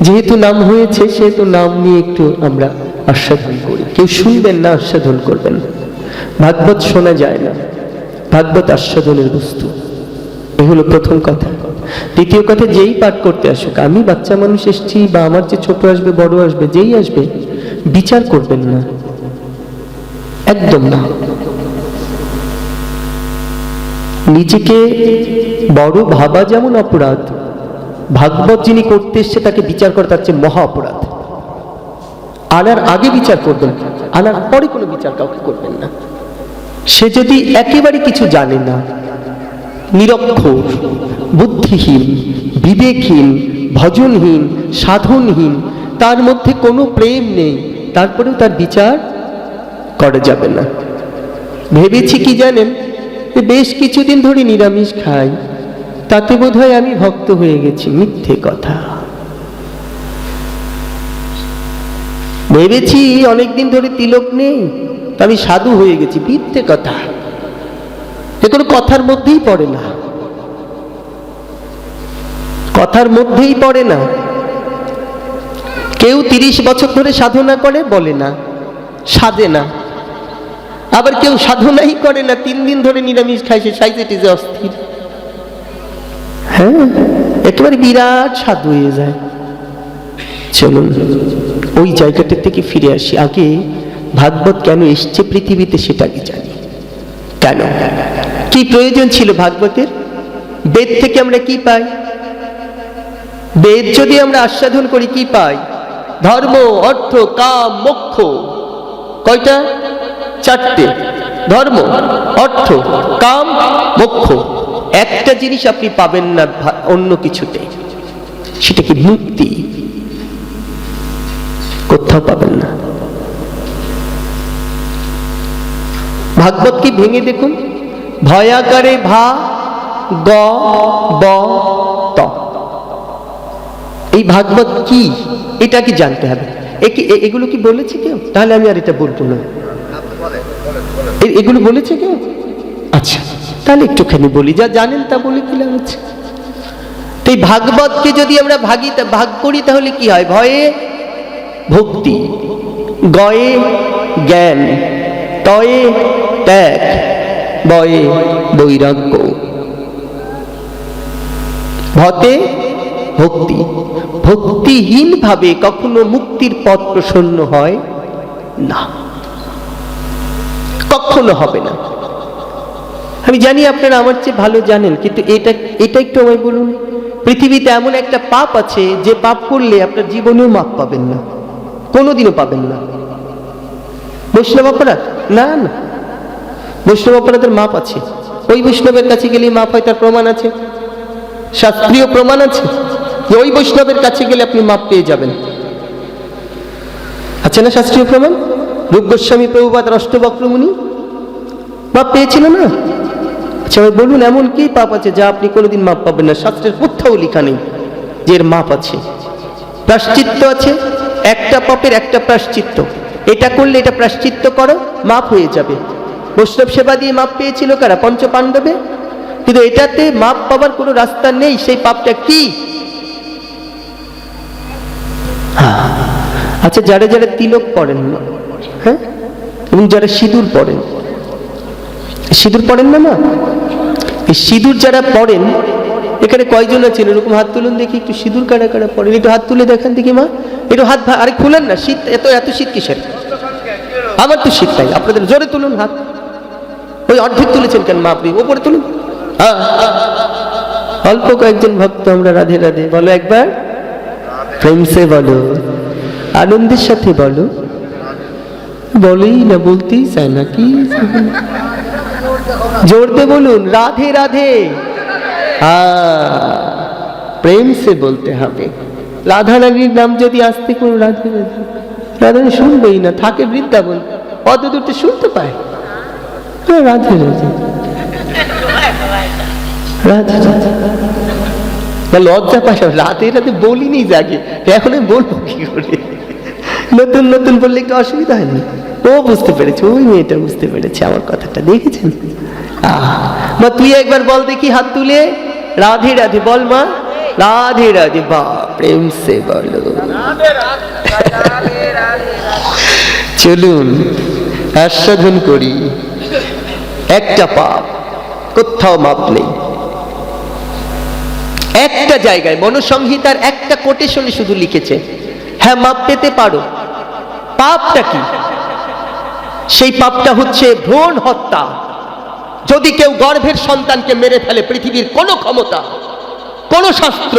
যেহেতু নাম হয়েছে, সেহেতু নাম নিয়ে একটু আমরা আস্বাদন করি। কেউ শুনবেন না, আস্বাদন করবেন ভাগবত শোনা যায় না। ভাগবত আস্বাদনের বস্তু। এই হলো প্রথম কথা। দ্বিতীয় কথা, যেই পাঠ করতে আসুক, আমি বাচ্চা মানুষ এসছি বা আমার যে ছোট আসবে, বড় আসবে, যেই আসবে, বিচার করবেন না। একদম না। নিজেকে বড় ভাবা যেমন অপরাধ ভাগবত যিনি করতে এসছে, তাকে বিচার করা, তার চেয়ে মহা অপরাধ। আনার আগে বিচার করবেন আনার পরে কোনো বিচার কাউকে করবেন না। সে যদি একেবারে কিছু জানে না, নিরক্ষর, বুদ্ধিহীন, বিবেকহীন, ভজনহীন, সাধনহীন, তার মধ্যে কোনো প্রেম নেই, তারপরেও তার বিচার করা যাবে না। ভেবেছি কি জানেন? বেশ কিছুদিন ধরে নিরামিষ খাই। তাতে বোধহয় আমি ভক্ত হয়ে গেছি, মিথ্যে কথা। ভেবেছি অনেকদিন ধরে তিলক নেই, তা আমি সাধু হয়ে গেছি, মিথ্যে কথা। এ কোনো কথার মধ্যেই পড়ে না। কথার মধ্যেই পড়ে না। কেউ তিরিশ বছর ধরে সাধনা করে বলে না সাধে না। আবার কেউ সাধনাই করে না, তিন দিন ধরে নিরামিষ খায়, সে সাইজেটিজে অস্থির। হ্যাঁ একেবারে বিরাট সাধু হয়ে যায়। চলুন, ওই জায়গাটা থেকে ফিরে আসি। আগে ভাগবত কেন এসছে পৃথিবীতে সেটা আগে জানি। কেন? কি প্রয়োজন ছিল ভাগবতের? বেদ থেকে আমরা কি পাই? বেদ যদি আমরা আস্বাদন করি, কি পাই? ধর্ম, অর্থ, কাম, মোক্ষ। কয়টা? চারটে। ধর্ম, অর্থ, কাম, মোক্ষ। একটা জিনিস আপনি পাবেন না অন্য কিছুতে। সেটা কি মুক্তি? কোথাও পাবেন না। ভাগবত কি ভেঙে দেখুন? ভয়াকারে ভা গ ব ত। এই ভাগবত কি? এটা কি জানতে হবে। এ কি এগুলো কি বলেছে কেউ? তাহলে আমি আর এটা বলব না। এগুলো বলেছে কেউ? আচ্ছা। তাহলে একটুখানি বলি, যা জানেন তা বলে কি লাগছে এই ভাগবতকে যদি আমরা ভাগি ভাগ করি, তাহলে কি হয়? ভয়ে? ভক্তি। গয়ে জ্ঞান, তয়ে ত্যাগ, বয়ে বৈরাগ্য। ভতে ভক্তি। ভক্তিহীন ভাবে কখনো মুক্তির পথ প্রসন্ন হয় না। কখনো হবে না। আমি জানি আপনারা আমার চেয়ে ভালো জানেন, কিন্তু এটা এটা একটু আমায় বলুন। পৃথিবীতে এমন একটা পাপ আছে, যে পাপ করলে আপনার জীবনেও মাপ পাবেন না, কোনোদিনও পাবেন না। বৈষ্ণব অপরাধ না না। বৈষ্ণব অপরাধের মাপ আছে। ওই বৈষ্ণবের কাছে গেলে মাপ হয়, তার প্রমাণ আছে। শাস্ত্রীয় প্রমাণ আছে যে ওই বৈষ্ণবের কাছে গেলে আপনি মাপ পেয়ে যাবেন। আছে না শাস্ত্রীয় প্রমাণ? রূপ গোস্বামী প্রভুপাত অষ্টবক্রমুনি মাপ পেয়েছিল না? ভাই বলুন, এমন কি পাপ আছে যা আপনি কোনোদিন মাপ পাবেন না? শাস্ত্রের কোথাও লেখা নেই যে এর মাপ আছে। প্রাশ্চিত্য আছে, একটা পাপের একটা প্রাশ্চিত্য। এটা করলে এটা প্রাশ্চিত্য করো, মাপ হয়ে যাবে। বৈষ্ণব সেবা দিয়ে মাপ পেয়েছিল কারা? পঞ্চ পাণ্ডবে কিন্তু এটাতে মাপ পাবার কোনো রাস্তা নেই, সেই পাপটা কি? আচ্ছা যারা যারা তিলক পড়েন না হ্যাঁ? এবং যারা সিঁদুর পড়েন। সিঁদুর পড়েন না মা? এই সিঁদুর যারা পড়েন, এখানে কয়জন আছেন? এরকম হাত তুলুন দেখি, একটু সিঁদুর কারা কারা পড়েন? একটু হাত তুলে দেখান দেখি মা। একটু হাত আরে খুলেন না, শীত এত এত শীত কিসের? আমার তো শীত নাই, আপনাদের জোরে তুলুন হাত। ওই অর্ধেক তুলেছেন কেন মা আপনি? ওপরে তুলুন। হ্যাঁ অল্প কয়েকজন ভক্ত আমরা, রাধে রাধে। বলো একবার। প্রেমসে বলো, আনন্দের সাথে বলো। বলেই না, বলতেই চায় না, কি জোরতে বলুন, রাধে রাধে। প্রেম সে বলতে হবে। রাধা রানীর নাম যদি আসতে কোনো রাধে রাধে। রাধারানী শুনবেই না, থাকে বৃন্দাবন। অত দূরতে শুনতে পায়। রাধে রাধে। লজ্জা সব। রাতে রাতে বলিনি যাকে এখন আমি বলব কি করে? নতুন নতুন বললে একটু অসুবিধা হয়নি ও বুঝতে পেরেছে, ওই মেয়েটা বুঝতে পেরেছে আমার কথাটা, দেখেছেন? মা, তুই একবার বল দেখি হাত তুলে। রাধে রাধে বল মা। রাধে রাধে বা প্রেম সে বলো। চলুন, আস্বাদন করি। একটা পাপ, কোথাও মাপ নেই। একটা জায়গায় মনুসংহিতার একটা কোটেশনে শুধু লিখেছে হ্যাঁ মাপ পেতে পারো। পাপটা কি? সেই পাপটা হচ্ছে ভ্রূণ হত্যা। যদি কেউ গর্ভের সন্তানকে মেরে ফেলে, পৃথিবীর কোনো ক্ষমতা, কোনো শাস্ত্র,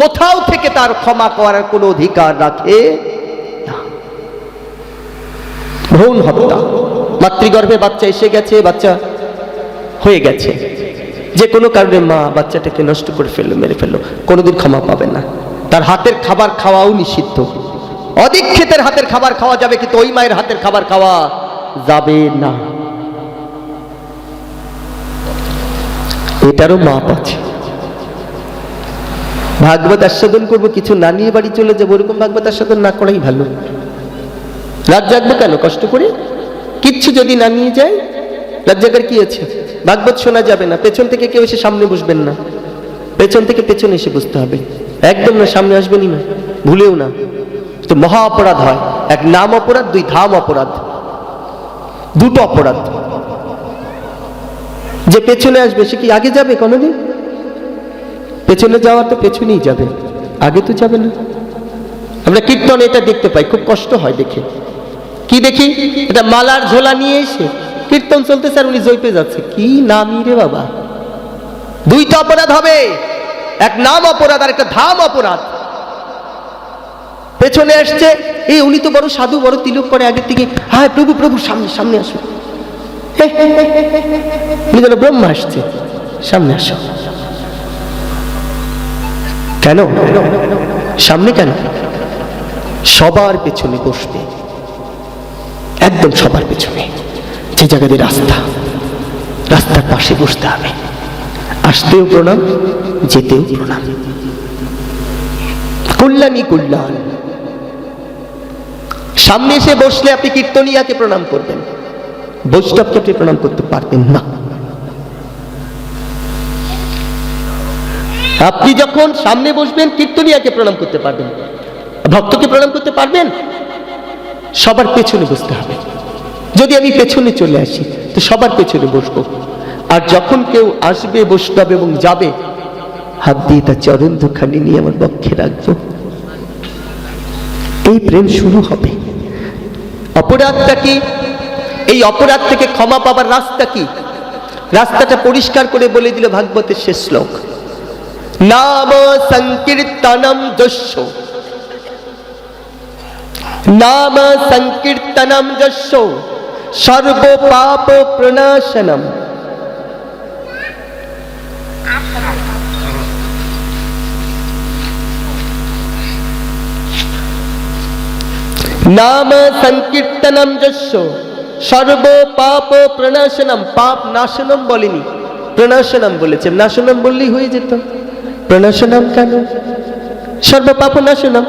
কোথাও থেকে তার ক্ষমা করার কোনো অধিকার রাখে ভ্রূণ হত্যা। মাতৃগর্ভে বাচ্চা এসে গেছে, বাচ্চা হয়ে গেছে। যে কোনো কারণে মা বাচ্চাটাকে নষ্ট করে ফেলল, মেরে ফেলল, কোনোদিন ক্ষমা পাবে না। তার হাতের খাবার খাওয়াও নিষিদ্ধ। অদীক্ষিতের হাতের খাবার খাওয়া যাবে, কিন্তু ওই মায়ের হাতের খাবার খাওয়া যাবে না। এটারও মাপ আছে। ভাগবত আস্বাদন করব, কিছু না নিয়ে বাড়ি চলে যাব, ওরকম ভাগবত আস্বাদন না করাই ভালো। রাত জাগবো কেন? কষ্ট করে? কিচ্ছু যদি না নিয়ে যায় রাত জাগার কি আছে? ভাগবত শোনা যাবে না। পেছন থেকে কেউ এসে সামনে বসবেন না। পেছন থেকে পেছনে এসে বসতে হবে। একদম না, সামনে আসবেনই না। ভুলেও না। তো মহা অপরাধ হয়। এক নাম অপরাধ, দুই ধাম অপরাধ। দুটো অপরাধ। যে পেছনে আসবে, সে কি আগে যাবে কোনোদিন? পেছনে যাওয়ার তো পেছনেই যাবে। আগে তো যাবে না। আমরা কীর্তন এটা দেখতে পাই, খুব কষ্ট হয় দেখে। কি দেখি? এটা মালার ঝোলা নিয়ে এসে কীর্তন চলতেছে আর উনি জৈপে যাচ্ছে। কি নামই রে বাবা। দুইটা অপরাধ হবে। এক নাম অপরাধ আর একটা ধাম অপরাধ। পেছনে আসছে। এই উনি তো বড় সাধু, বড় তিলক করে আগের থেকে হ্যাঁ প্রভু প্রভু, সামনে সামনে আসো। উনি যেন ব্রহ্মা আসছে। সামনে আসো। কেন? সামনে কেন? সবার পেছনে বসবে। একদম সবার পেছনে। যে জায়গা দিয়ে রাস্তা, রাস্তার পাশে বসতে হবে। আসতেও প্রণাম, যেতেও প্রণাম। কল্যাণী কল্যাণ। সামনে এসে বসলে আপনি কীর্তনিয়াকে প্রণাম করবেন। বৈষ্ণবকে আপনি প্রণাম করতে পারবেন না। আপনি যখন সামনে বসবেন, কীর্তনিয়াকে প্রণাম করতে পারবেন। ভক্তকে প্রণাম করতে পারবেন? সবার পেছনে বসতে হবে। যদি আমি পেছনে চলে আসি, তো সবার পেছনে বসবো। আর যখন কেউ আসবে, বৈষ্ণব এবং যাবে, হাত দিয়ে তার চরণ দুখানি নিয়ে আমার বক্ষে রাখব। এই প্রেম শুরু হবে। অপরাধটা কি? এই অপরাধ থেকে ক্ষমা পাবার রাস্তা কি? রাস্তাটা পরিষ্কার করে বলে দিল ভাগবতের শেষ শ্লোক। নাম সংকীর্তনম দস্য নাম সংকীর্তনম দস্য সর্ব পাপ প্রণাশনম নাম সংকীর্তনম যস্য সর্ব পাপ প্রণাশনম পাপ নাশনম বলেনি প্রণাশনম বলেছে নাশনম বললেই হয়ে যেত প্রণাশনম কেন সর্ব পাপ নাশনম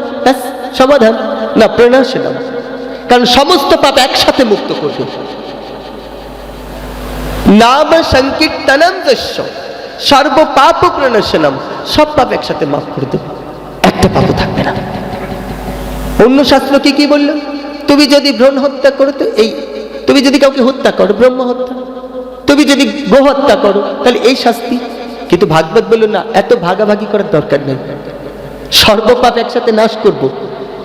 সমাধান না প্রণাশনম কারণ সমস্ত পাপ একসাথে মুক্ত করবে। নাম সংকীর্তনম যস্য সর্ব পাপ প্রণাশনম সব পাপ একসাথে মাফ করে দেবে। একটা পাপও থাকবে না। অন্য শাস্ত্র কি কি বলল? তুমি যদি ভ্রণ হত্যা করো তো এই, তুমি যদি কাউকে হত্যা করো, ব্রহ্ম হত্যা। তুমি যদি গো হত্যা করো, তাহলে এই শাস্তি। কিন্তু ভাগবত বলল, না, এত ভাগাভাগি করার দরকার নেই। সর্বপাপ একসাথে নাশ করব।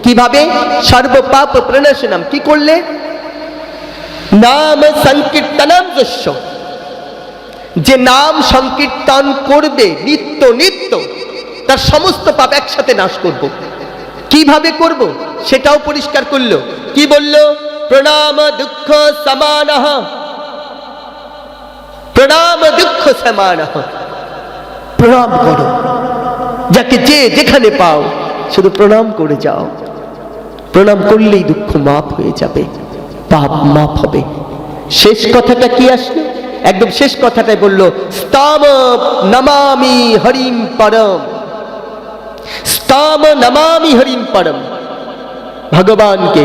কীভাবে? সর্বপাপ প্রণাশনাম কি করলে? নাম সংকীর্তনম যস্য যে নাম সংকীর্তন করবে নিত্য নিত্য, তার সমস্ত পাপ একসাথে নাশ করব। কীভাবে করব? সেটাও পরিষ্কার করল। কি বলল? প্রণাম দুঃখ সমান। প্রণাম দুঃখ সমান। প্রণাম করো। যাকে যে যেখানে পাও, শুধু প্রণাম করে যাও। প্রণাম করলেই দুঃখ মাপ হয়ে যাবে। পাপ মাপ হবে। শেষ কথাটা কি আসলো? একদম শেষ কথাটাই বলল, স্তাম নমামি হরিম পরম। স্তাম নমামি হরিম পরম। ভগবানকে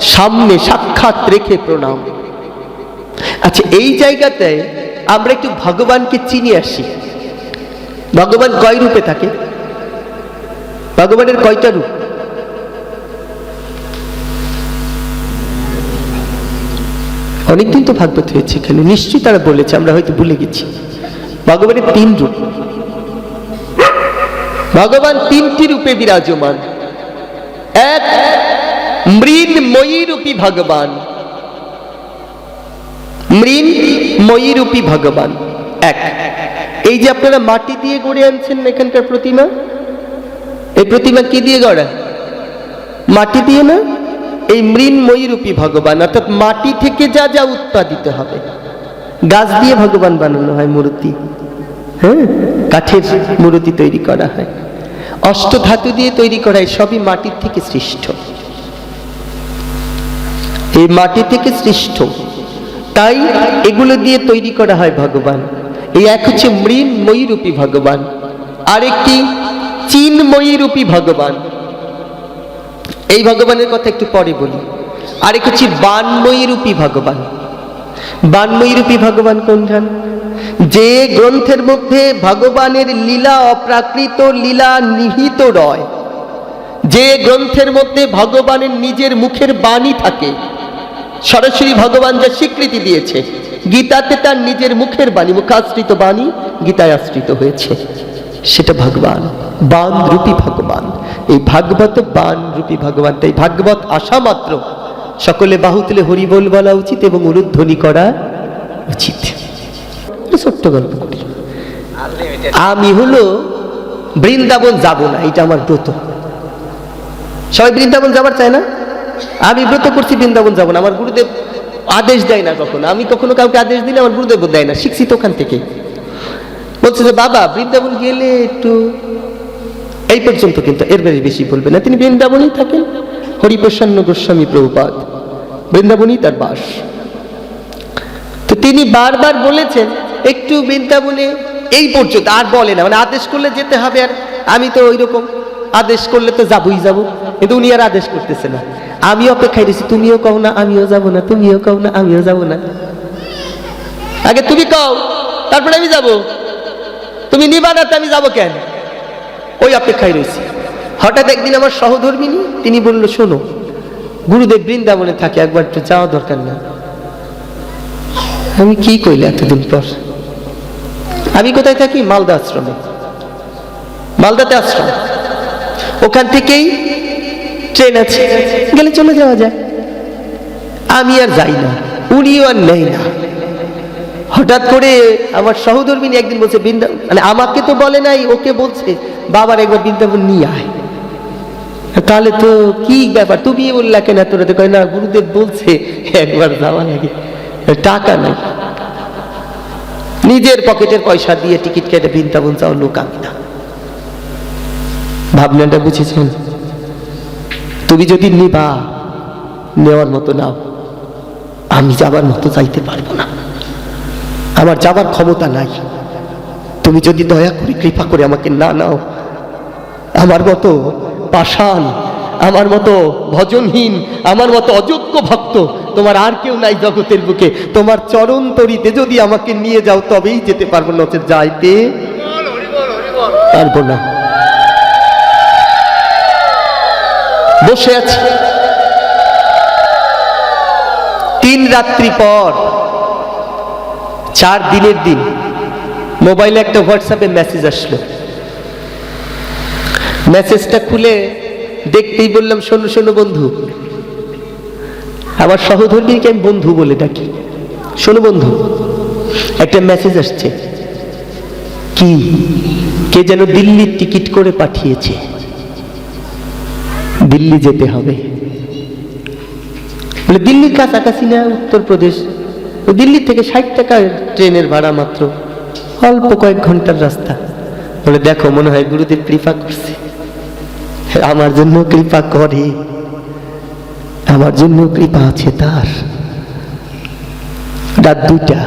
সামনে সাক্ষাৎ রেখে প্রণাম। আচ্ছা এই জায়গাতে আমরা একটু ভগবানকে চিনি আসি। ভগবান কয় রূপে থাকে? ভগবানের কয়টা রূপ? অনেকদিন তো ভাগবত হয়েছে এখানে। নিশ্চয়ই তারা বলেছে, আমরা হয়তো ভুলে গেছি। ভগবানের তিন রূপ। ভগবান তিনটি রূপে বিরাজমান। এক মৃন্ময়ী রূপী ভগবান। মৃন্ময়ী রূপী ভগবান। এক, এই যে আপনারা মাটি দিয়ে গড়ে আনছেন এখানকার প্রতিমা, এই প্রতিমা কি দিয়ে গড়া? মাটি দিয়ে না? এই মৃন্ময়ী রূপী ভগবান, অর্থাৎ মাটি থেকে যা যা উৎপাদিত হবে। গাছ দিয়ে ভগবান বানানো হয় মূর্তি। হ্যাঁ কাঠের মূর্তি তৈরি করা হয়। অষ্ট ধাতু দিয়ে তৈরি করা হয়, সবই মাটির থেকে সৃষ্ট। এই মাটি থেকে সৃষ্ট। তাই এগুলো দিয়ে তৈরি করা হয় ভগবান। এই এক হচ্ছে মৃন্ময়ী রূপী ভগবান। আরেকটি চিন্ময়ী রূপী ভগবান। এই ভগবানের কথা একটু পরে বলি। আরেক হচ্ছে বানময়ী রূপী ভগবান। বানময়ী রূপী ভগবান কোনখান যে গ্রন্থের মধ্যে ভগবানের লীলা অপ্রাকৃত লীলা নিহিত রয়। যে গ্রন্থের মধ্যে ভগবানের নিজের মুখের বাণী থাকে, সরাসরি ভগবান যা স্বীকৃতি দিয়েছে, গীতাতে তার নিজের মুখের বাণী, মুখাশ্রিত বাণী গীতায় আশ্রিত হয়েছে। সেটা ভগবান, বান রূপী ভগবান। এই ভাগবত বান রূপী ভগবান, তাই ভাগবত আসা মাত্র। সকলে বাহুতলে হরিবোল বলা উচিত এবং উরুধ্বনি করা উচিত। একটা ছোট্ট গল্প করি। আমি হলো বৃন্দাবন যাব না, এটা আমার ব্রত। সবাই বৃন্দাবন যাবার চায় না? আমি ব্রত করছি, বৃন্দাবন যাব না। আমার গুরুদেব আদেশ দেয় না কখনো। আমি কখনো কাউকে আদেশ দিলে আমার গুরুদেব দেয় না, শিখছি তো ওখান থেকে। বলছে যে, বাবা, বৃন্দাবন গেলে একটু এই পর্যন্ত কিন্তু এর বেশি বেশি বলবে না। তিনি বৃন্দাবনেই থাকেন। হরিপ্রসন্ন গোস্বামী প্রভুপাদ বৃন্দাবনই তার বাস। তো তিনি বারবার বলেছেন একটু বৃন্দাবনে এই পর্যন্ত, আর বলে না মানে আদেশ করলে যেতে হবে আর, আমি তো ওই রকম আদেশ করলে তো যাবই যাব, কিন্তু উনি আর আদেশ করতেছে না। আমি অপেক্ষায় রয়েছি, তুমিও কও না, আমিও যাব না, তুমিও কও না, আমিও যাব না। আগে তুমি কও, তারপরে আমি যাব। তুমি নিবা না আমি যাব কেন? ওই অপেক্ষায় রয়েছি। হঠাৎ একদিন আমার সহধর্মিনী, তিনি বলল, শোনো, গুরুদেব বৃন্দাবনে থাকে, একবার একটু যাওয়া দরকার না। আমি কি কইলে এতদিন পর? আমি কোথায় থাকি? মালদা আশ্রমে। মালদাতে আশ্রম। ওখান থেকেই ট্রেন আছে। গেলে চলে যাওয়া যায়। আমি আর যাই না। উনিও আর নেই না। হঠাৎ করে আমার সহধর্মিনী একদিন বলছে, বৃন্দা মানে আমাকে তো বলে নাই, ওকে বলছে, বাবার একবার বৃন্দাবন নিয়ে আয়। তাহলে তো কি ব্যাপার? তুমি বললা কেন তোরা তো না, গুরুদেব বলছে একবার যাওয়া লাগে। টাকা নাই। নিজের পকেটের পয়সা দিয়ে টিকিট কেটে বৃন্দাবন যাওয়ার লোক আমি না। ভাবনাটা বুঝেছেন? তুমি যদি নিবা, নেওয়ার মতো নাও, আমি যাবার মতো চাইতে পারব না। আমার যাবার ক্ষমতা নাই। তুমি যদি দয়া করে কৃপা করে আমাকে না নাও, আমার মতো পাষাণ আমার মতো ভজনহীন, আমার মতো অযোগ্য ভক্ত, তোমার আর কেউ নাই জগতের বুকে। তোমার চরণ তরিতে যদি আমাকে নিয়ে যাও, তবেই যেতে পারব না হচ্ছে যাইতে পারব না। বসে আছি। তিন রাত্রি পর, চার দিনের দিন, মোবাইলে একটা হোয়াটসঅ্যাপে মেসেজ আসলো। মেসেজটা খুলে দেখতেই বললাম, শোনো শোনো বন্ধু, আমার সহধর্মীকে আমি বন্ধু বলে ডাকি। শোনো বন্ধু, একটা মেসেজ আসছে। কি? কে যেন দিল্লির টিকিট করে পাঠিয়েছে। দিল্লি যেতে হবে। বলে, দিল্লির কাছাকাছি না উত্তরপ্রদেশ দিল্লি থেকে ষাট টাকা ট্রেনের ভাড়া মাত্র, অল্প কয়েক ঘণ্টার রাস্তা। বলে, দেখো, মনে হয় গুরুদেব কৃপা করছে। আমার জন্য কৃপা করে। আমার জন্য কৃপা আছে তার। রাত দুইটা,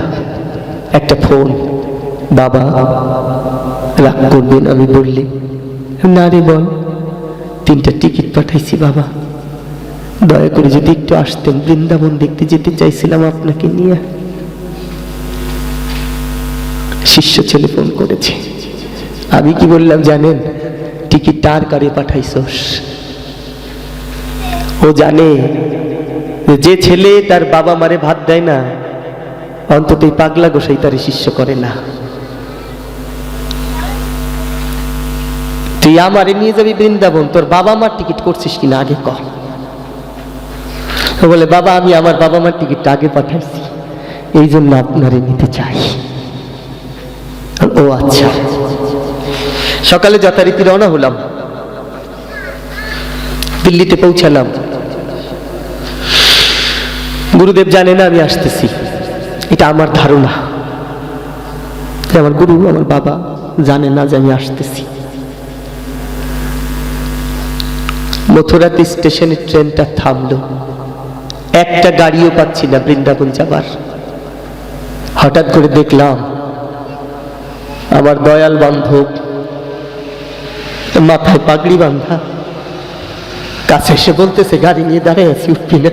একটা ফোন। বাবা, রাগ করবেন, আমি বললি, না রে বল, তিনটা টিকিট পাঠাইছি বাবা। দয়া করে যদি একটু আসতেন, বৃন্দাবন দেখতে যেতে চাইছিলাম আপনাকে নিয়ে। শিষ্য ছেলে ফোন করেছে। আমি কি বললাম, জানেন? টিকিট টার কারে পাঠাইছস? ও জানে যে ছেলে তার বাবা মারে ভাত দেয় না অন্তত এই পাগলা গোসাই তারে শিষ্য করে না। তুই আমারে নিয়ে যাবি বৃন্দাবন, তোর বাবা মার টিকিট করছিস কিনা আগে কর বলে, বাবা, আমি আমার বাবা মার টিকিটটা আগে পাঠাইছি। এই জন্য আপনারে নিতে চাই। ও আচ্ছা। সকালে যথারীতি রওনা হলাম। দিল্লিতে পৌঁছালাম। গুরুদেব জানে না আমি আসতেছি। এটা আমার ধারণা। আমার গুরু, আমার বাবা জানে না যে আমি আসতেছি। মথুরাতে স্টেশনে ট্রেনটা থামলো। একটা গাড়িও পাচ্ছি না বৃন্দাবন যাবার। হঠাৎ করে দেখলাম, আমার দয়াল বান্ধব মাথায় পাগড়ি বান্ধা কাছে এসে বলতেছে, গাড়ি নিয়ে দাঁড়ায় আছি উঠবি না।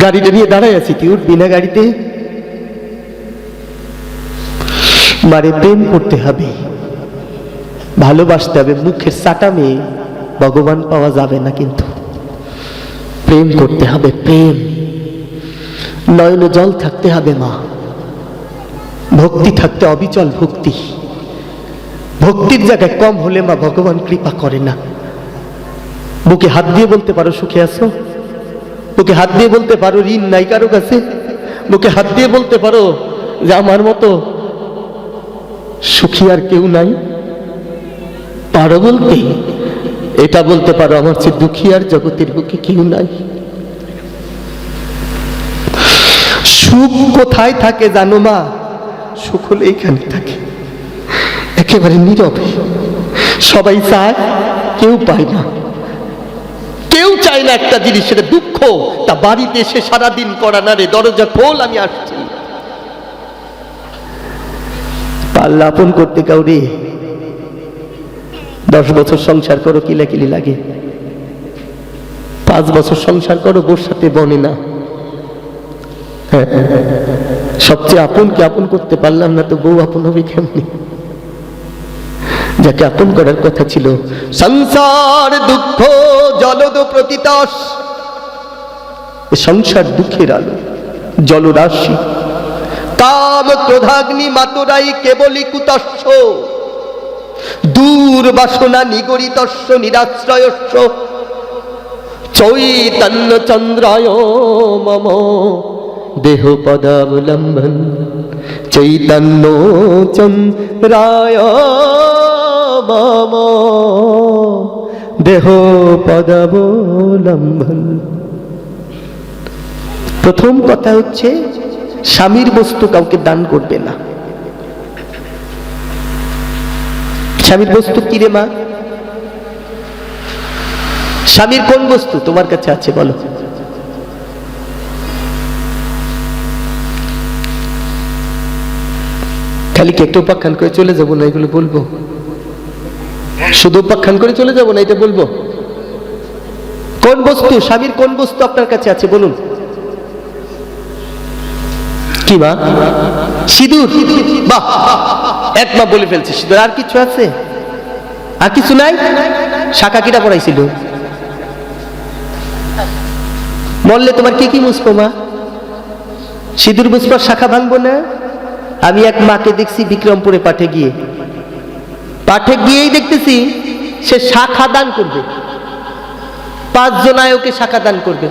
গাড়িটা নিয়ে দাঁড়ায় আছি, তুই উঠবি না গাড়িতে? মারে, প্রেম করতে হবে। ভালোবাসতে হবে। মুখের সাটা মেয়ে, ভগবান পাওয়া যাবে না কিন্তু। প্রেম করতে হবে, প্রেম। নয়ন জল থাকতে হবে মা। ভক্তি থাকতে অবিচল ভক্তি। ভক্তির জায়গায় কম হলে মা ভগবান কৃপা করে না। বুকে হাত দিয়ে বলতে পারো, সুখে আছো? বুকে হাত দিয়ে বলতে পারো, ঋণ নাই কারও কাছে? বুকে হাত দিয়ে বলতে পারো যে আমার মতো সুখী আর কেউ নাই? পারো বলতে? এটা বলতে পারো, আমার চেয়ে দুঃখী আর জগতের বুকে কেউ নাই। সুখ কোথায় থাকে জানো মা? সুখ হলে এইখানে থাকে। একেবারে নীরবে। সবাই চায় কেউ পায় না। কেউ চায় না একটা জিনিস সেটা দুঃখ। তা বাড়িতে এসে সারাদিন করা না রে দরজা খোল আমি আসছি। পাল্লা আপন করতে কাউরে দশ বছর সংসার করো কিলাকিলি লাগে। পাঁচ বছর সংসার করো বোর সাথে বনে না। হ্যাঁ, সবচেয়ে আপনকে আপন করতে পারলাম না তো বউ আপন হবে কেমনি? যাকে আপন করার কথা ছিল। সংসার দুঃখ জলদ প্রতিতস। সংসার দুঃখের আলো জলরাশি। কাম ক্রোধাগ্নি মাতরাই কেবলই কুতস্য। দূর বাসনা নিগরিতস্য নিরাশ্রয়স্য। চৈতন্য চন্দ্রায় মম দেহ পদাবলম্বন। চৈতন্য চন্দ্রায় মম, দেহ পদাবলম্বন প্রথম কথা হচ্ছে, স্বামীর বস্তু কাউকে দান করবে না। স্বামীর বস্তু কি রে মা? স্বামীর কোন বস্তু? তোমার কাছে আছে, বলো। খালি কি একটু উপাখ্যান করে চলে যাব, না এগুলো বলব? শুধু উপাখ্যান করে চলে যাব না, এটা বলব। কোন বস্তু, স্বামীর কোন বস্তু আপনার কাছে আছে, বলুন। কি মা? সিঁদুর? বাহ। এক মা বলে ফেলছে, সিঁদুর আর কিছু আছে? আর কিছু নাই? শাখা কিটা পড়াইছিল? বললে তোমার কি কি মুসবো মা? সিঁদুর শাখা ভাঙবো না? আমি এক মাকে দেখছি বিক্রমপুরে পাঠে গিয়ে। পাঠে গিয়েই দেখতেছি সে শাখা দান করবে। পাঁচ জনায় ওকে শাখা দান করবে।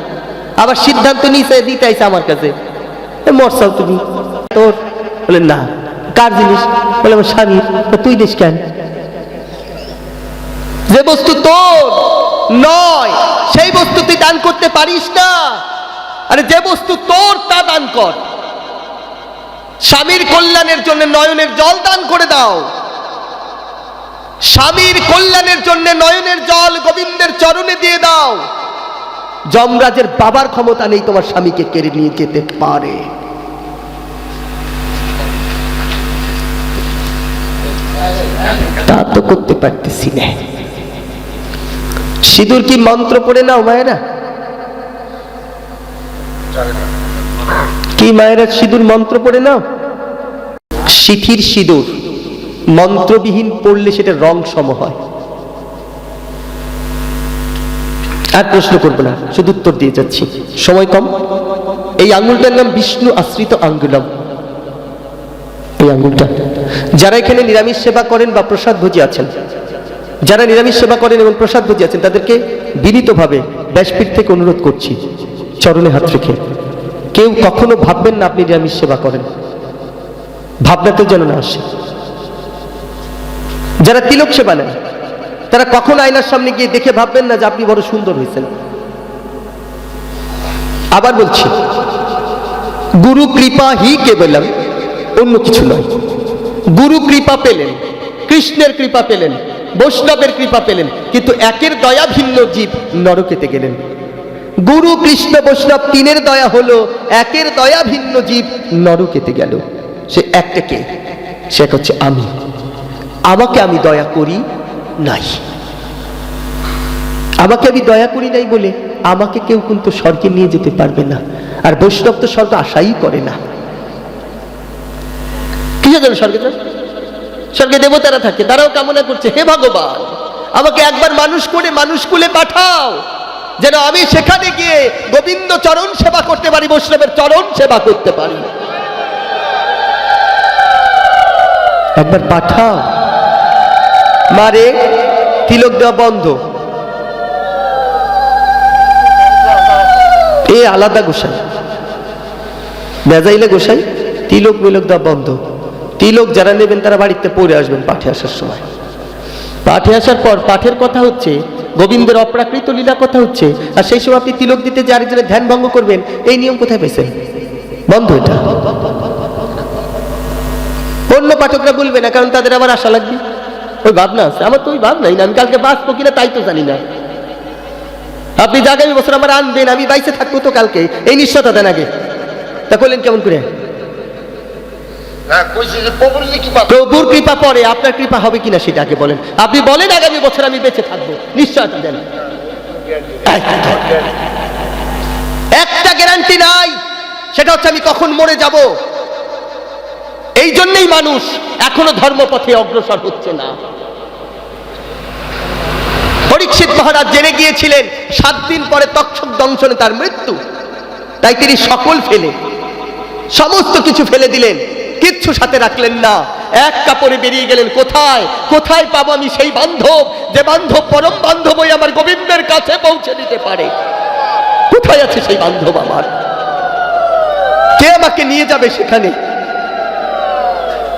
আবার সিদ্ধান্ত দিতে আইছে আমার কাছে। মরসাও তুমি। তোর? বলে, না। কার জিনিস? বলে, আমার স্বামীর। তা তুই দিস কেন? যে বস্তু তোর নয়, সেই বস্তু তুই দান করতে পারিস না। আরে, যে বস্তু তোর, তা দান কর। স্বামীর কল্যাণের জন্য নয়নের জল দান করে দাও। স্বামীর কল্যাণের জন্য নয়নের জল গোবিন্দের চরণে দিয়ে দাও। যমরাজের বাবার ক্ষমতা নেই তোমার স্বামীকে কেড়ে নিয়ে যেতে পারে। তা তো করতে পারতেছি না। সিঁদুর কি মন্ত্র পড়ে নাও মায়েরা? কি মায়েরা সিঁদুর মন্ত্র পড়ে নাও? সিথির সিঁদুর। মন্ত্রবিহীন পড়লে সেটা রং সম হয়। আর প্রশ্ন করব না, শুধু উত্তর দিয়ে যাচ্ছি। সময় কম? এই আঙ্গুলটার নাম বিষ্ণু আশ্রিত আঙ্গুলম। এই আঙ্গুলটা যারা এখানে নিরামিষ সেবা করেন বা প্রসাদ ভোজি আছেন, যারা নিরামিষ সেবা করেন এবং প্রসাদ ভোজি আছেন, তাদেরকে বিনীতভাবে ব্যাসপীঠ থেকে অনুরোধ করছি, চরণে হাত রেখে। কেউ কখনো ভাববেন না আপনি নিরামিষ সেবা করেন। ভাবনাতে যেন না আসে। যারা তিলক সেবা নেন, তারা কখন আয়নার সামনে গিয়ে দেখে ভাববেন না যে আপনি বড় সুন্দর হয়েছেন। আবার বলছি, গুরু কৃপা হি কেবলম, অন্য কিছু নয়। গুরু কৃপা পেলেন, কৃষ্ণের কৃপা পেলেন, বৈষ্ণবের কৃপা পেলেন, কিন্তু একের দয়া ভিন্ন জীব নরকেতে গেলেন। গুরু, কৃষ্ণ, বৈষ্ণব তিনের দয়া হলো, একের দয়া ভিন্ন জীব নরকেতে গেল। সে একটা কে? সে হচ্ছে আমি। আমাকে আমি দয়া করি নাই। আমাকে আমি দয়া করি নাই বলে আমাকে কেউ কিন্তু স্বর্গে নিয়ে যেতে পারবে না। আর বৈষ্ণব তো স্বর্গ আশাই করে না। কিসের জন্য স্বর্গে? স্বর্গে দেবতারা থাকে, তারাও কামনা করছে, হে ভগবান, আমাকে একবার মানুষ করে, মানুষ কুলে পাঠাও। যেন আমি সেখানে গিয়ে গোবিন্দ চরণ সেবা করতে পারি, বৈষ্ণবের চরণ সেবা করতে পারি। একবার পাঠাও। মারে, তিলক দেওয়া বন্ধ। এ আলাদা গোসাই। বেজাইলে গোসাই, তিলক মিলক দেওয়া বন্ধ। তিলক যারা নেবেন তারা বাড়িতে পড়ে আসবেন পাঠে আসার সময়। পাঠে আসার পর পাঠের কথা হচ্ছে, গোবিন্দের অপ্রাকৃত লীলা কথা হচ্ছে, আর সেই সময় আপনি তিলক দিতে যে আরেকজনের ধ্যান ভঙ্গ করবেন, এই নিয়ম কোথায় পেয়েছেন? বন্ধ এটা। অন্য পাঠকরা বলবে না, কারণ তাদের আবার আশা লাগবে। ওই ভাবনা আছে। আমার তো ওই ভাবনাই না। আমি কালকে বাঁচবো কিনা তাই তো জানি না। আপনি যে আগামী বছর আমার আনবেন আমি বাইসে থাকব তো কালকে। এই নিশ্চয়তা দেন আগে। তা করলেন কেমন করে? হ্যাঁ প্রভুর কৃপা। পরে আপনার কৃপা হবে কিনা সেটা আগে বলেন। আপনি বলেন আগামী বছর আমি বেঁচে থাকব। নিশ্চয়তা দেন। একটা গ্যারান্টি নাই। সেটা হচ্ছে আমি কখন মরে যাব? এই জন্যই মানুষ এখনও ধর্মপথে অগ্রসর হচ্ছে না। পরীক্ষিত মহারাজ জেনে গিয়েছিলেন, সাত দিন পরে তক্ষক দংশনে তার মৃত্যু। তাই তিনি সকল ফেলে, সমস্ত কিছু ফেলে দিলেন, কিচ্ছু সাথে রাখলেন না। এক কাপড়ে বেরিয়ে গেলেন, কোথায়? কোথায় পাবো আমি সেই বান্ধব? যে বান্ধব পরম বান্ধব বান্ধবই আমার গোবিন্দের কাছে পৌঁছে দিতে পারে। কোথায় আছে সেই বান্ধব আমার? কে আমাকে নিয়ে যাবে সেখানে?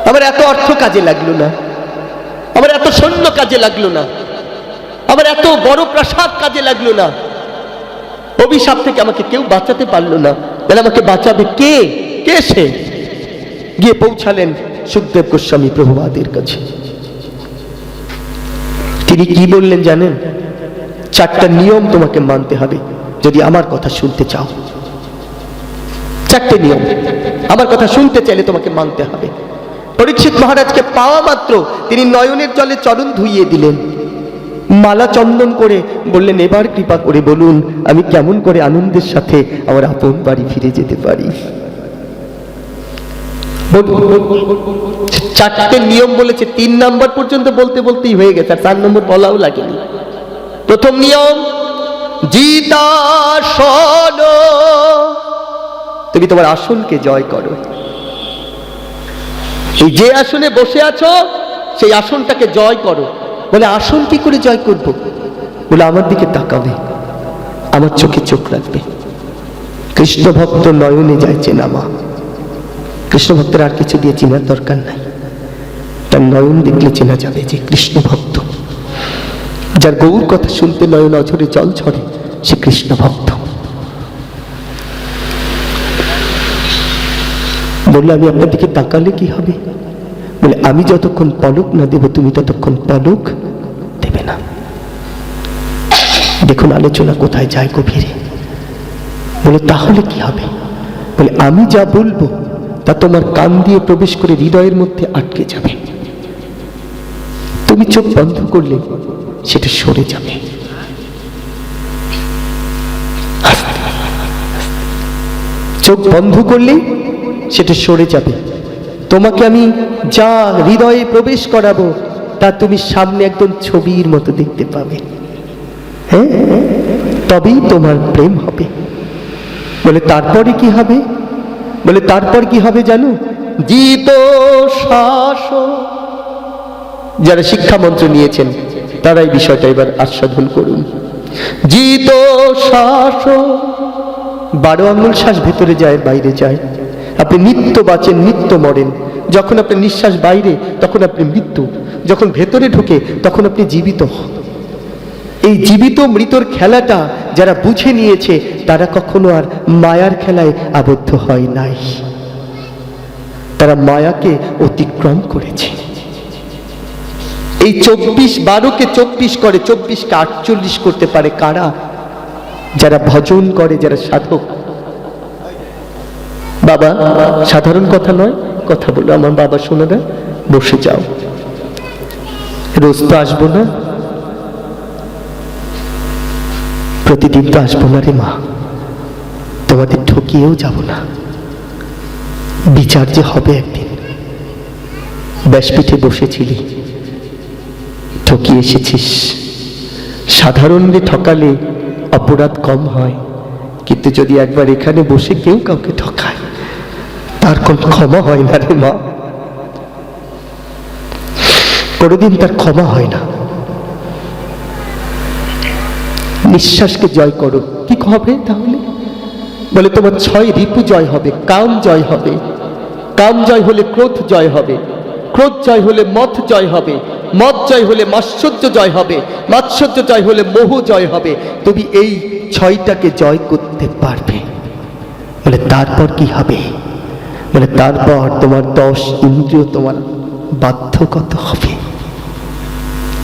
আমার এত অর্থ কাজে লাগল না। আমার এত সৈন্য কাজে লাগল না। আমার এত বড় প্রাসাদ কাজে লাগল না। অভিশাপ থেকে আমাকে কেউ বাঁচাতে পারল না। তাহলে আমাকে বাঁচাবে কে? কে সে? গিয়ে পৌঁছালেন সুখদেব গোস্বামী প্রভুবাদের কাছে। তিনি কি বললেন জানেন? চারটা নিয়ম তোমাকে মানতে হবে, যদি আমার কথা শুনতে চাও। চারটে নিয়ম। আমার কথা শুনতে চাইলে তোমাকে মানতে হবে। পরীক্ষিত মহারাজকে পাওয়া মাত্র তিনি নয়নের জলে চরণ ধুইয়ে দিলেন। মালা চন্দন করে বললেন, এবার কৃপা করে বলুন, আমি কেমন করে আনন্দের সাথে আমার আপন বাড়ি ফিরে যেতে পারি? চারটে নিয়ম বলেছে, তিন নাম্বার পর্যন্ত বলতে বলতেই হয়ে গেছে, আর চার নম্বর বলাও লাগেনি। প্রথম নিয়ম জিতাসন তুমি তোমার আসনকে জয় করো। এই যে আসনে বসে আছো, সেই আসনটাকে জয় করো। বলে, আসন কি করে জয় করব? বলে, আমার দিকে তাকাবে আমার চোখে চোখ রাখবে। কৃষ্ণ ভক্ত নয়নে যায় চেনামা কৃষ্ণ ভক্তের আর কিছু দিয়ে চেনার দরকার নাই। তার নয়ন দেখলে চেনা যাবে যে কৃষ্ণ ভক্ত। যার গৌর কথা শুনতে নয়ন অঝরে জল ঝরে, সে কৃষ্ণ ভক্ত। বললে, আমি আপনার দিকে তাকালে কি হবে? বলে, আমি যতক্ষণ পলক না দেব, তুমি ততক্ষণ পলক দেবে না। দেখুন, আলোচনা কোথায় যায় গভীরে। বলে, তাহলে কি হবে? বলে, আমি যা বলব, তা তোমার কান দিয়ে প্রবেশ করে হৃদয়ের মধ্যে আটকে যাবে। তুমি চোখ বন্ধ করলে সেটা সরে যাবে। চোখ বন্ধ করলে সেটা সরে যাবে। তোমাকে আমি যা হৃদয়ে প্রবেশ করাবো, তা তুমি সামনে একদম ছবির মতো দেখতে পাবে। হ্যাঁ তবেই তোমার প্রেম হবে। বলে, তারপরে কি হবে? বলে, তারপর কি হবে জানো? জিত শ্বাস যারা শিক্ষা মন্ত্র নিয়েছেন তারা এই বিষয়টা এবার আস্বাদন করুন। জিত শ্বাস বারো আঙুল শ্বাস ভেতরে যায়, বাইরে যায়। আপনি নিত্য বাঁচেন, নিত্য মরেন। যখন আপনার নিঃশ্বাস বাইরে, তখন আপনি মৃত্যু। যখন ভেতরে ঢুকে, তখন আপনি জীবিত। এই জীবিত মৃতর খেলাটা যারা বুঝে নিয়েছে, তারা কখনো আর মায়ার খেলায় আবদ্ধ হয় নাই। তারা মায়াকে অতিক্রম করেছে। এই চব্বিশ বারোকে চব্বিশ করে, চব্বিশকে আটচল্লিশ করতে পারে কারা? যারা ভজন করে, যারা সাধক। বাবা, সাধারণ কথা নয়, কথা বলো, আমার বাবা শোনারা বসে যাও। রোজ তো আসব না। প্রতিদিন তো আসব না রে মা। তোমাদের ঠকিয়েও যাব না। বিচার যে হবে একদিন। ব্যাসপীঠে বসেছিলি। ঠকিয়ে এসেছিস। সাধারণে ঠকালে অপরাধ কম হয়। কিন্তু যদি একবার এখানে বসে কেউ কাউকে ঠকায় তার কোনো ক্ষমা হয় না রে মা। কোনোদিন তার ক্ষমা হয় না। নিঃশ্বাসকে জয় করো। কি হবে তাহলে? বলে তোমার ছয় রিপু জয় হবে, কাম জয় হবে। কাম জয় হলে ক্রোধ জয় হবে। ক্রোধ জয় হলে মথ জয় হবে। মদ জয় হলে মাশ্চর্য জয় হবে। মাৎসর্য জয় হলে মোহ জয় হবে। তুমি এই ছয়টাকে জয় করতে পারবে। বলে তারপর কি হবে? বলে তারপর তোমার দশ ইন্দ্রিয় তোমার বাধ্যগত হবে।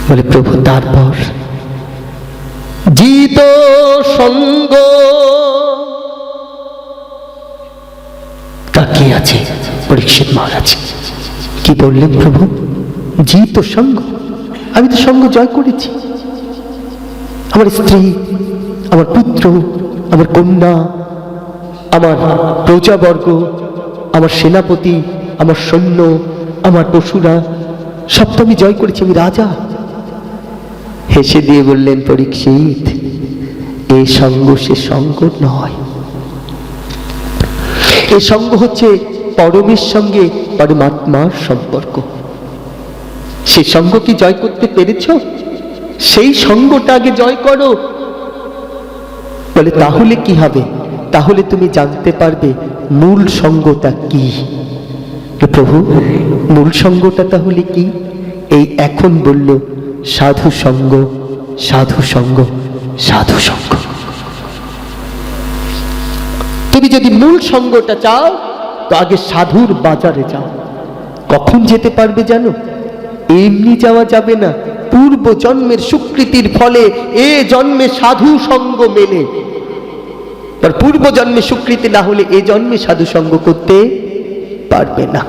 বলে, প্রভু, তারপর জিত সঙ্গ তাকিয়ে আছে? পরীক্ষিত মহারাজ, কি বললেন প্রভু? জিত সঙ্গ? আমি তো সঙ্গ জয় করেছি। আমার স্ত্রী, আমার পুত্র, আমার কন্যা, আমার প্রজাবর্গ আমার সেনাপতি, আমার সৈন্য, আমার পশুরা, সব তো আমি জয় করেছি, আমি রাজা। হেসে দিয়ে বললেন, পরীক্ষিত, এ সঙ্গ সে সঙ্গ নয়। এ সঙ্গ হচ্ছে পরমের সঙ্গে পরমাত্মার সম্পর্ক। সে সঙ্গ কি জয় করতে পেরেছ? সেই সঙ্গটা আগে জয় করো। বলে, তাহলে কি হবে? তাহলে তুমি জানতে পারবে মূল সঙ্গটা কি? প্রভু, মূল সঙ্গটা তাহলে কি? এই এখন বলল, সাধু সঙ্গ সাধু সঙ্গ সাধু সঙ্গ। তুমি যদি মূল সঙ্গটা চাও, তো আগে সাধুর বাজারে যাও। কখন যেতে পারবে জানো? এমনি যাওয়া যাবে না। পূর্ব জন্মের স্বীকৃতির ফলে এ জন্মে সাধু সঙ্গ মেলে। তার পূর্ব জন্মে স্বীকৃতি না হলে এ জন্মে সাধু সঙ্গ করতে পারবে না।